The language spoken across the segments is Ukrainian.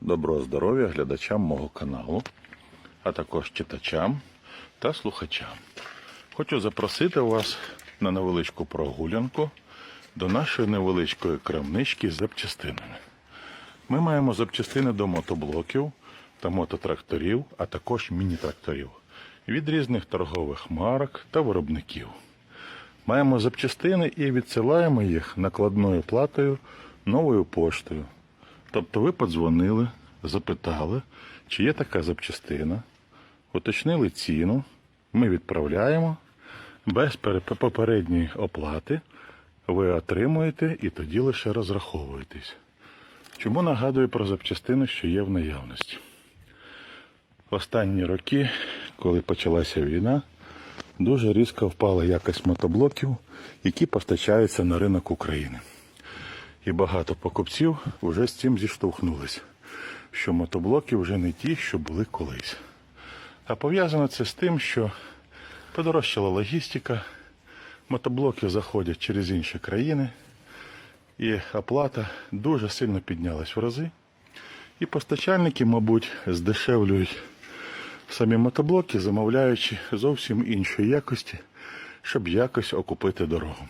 Доброго здоров'я глядачам мого каналу, а також читачам та слухачам. Хочу запросити вас на невеличку прогулянку до нашої невеличкої крамнички з запчастинами. Ми маємо запчастини до мотоблоків та мототракторів, а також міні-тракторів від різних торгових марок та виробників. Маємо запчастини і відсилаємо їх накладною платою новою поштою. Тобто ви подзвонили, запитали, чи є така запчастина, уточнили ціну, ми відправляємо без попередньої оплати. Ви отримуєте і тоді лише розраховуєтесь. Чому нагадую про запчастини, що є в наявності? Останні роки, коли почалася війна, дуже різко впала якість мотоблоків, які постачаються на ринок України. І багато покупців вже з цим зіштовхнулися, що мотоблоки вже не ті, що були колись. А пов'язано це з тим, що подорожчала логістика, мотоблоки заходять через інші країни, і оплата дуже сильно піднялась в рази. І постачальники, мабуть, здешевлюють самі мотоблоки, замовляючи зовсім іншої якості, щоб якось окупити дорогу.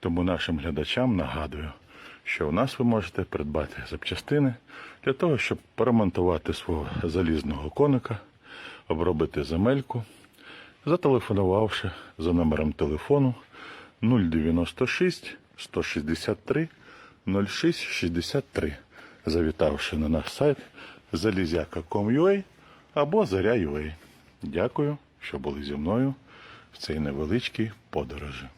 Тому нашим глядачам нагадую, що у нас ви можете придбати запчастини для того, щоб поремонтувати свого залізного коника, обробити земельку, зателефонувавши за номером телефону 096 163 0663, завітавши на наш сайт залізяка.com.ua або заря.ua. Дякую, що були зі мною в цій невеличкій подорожі.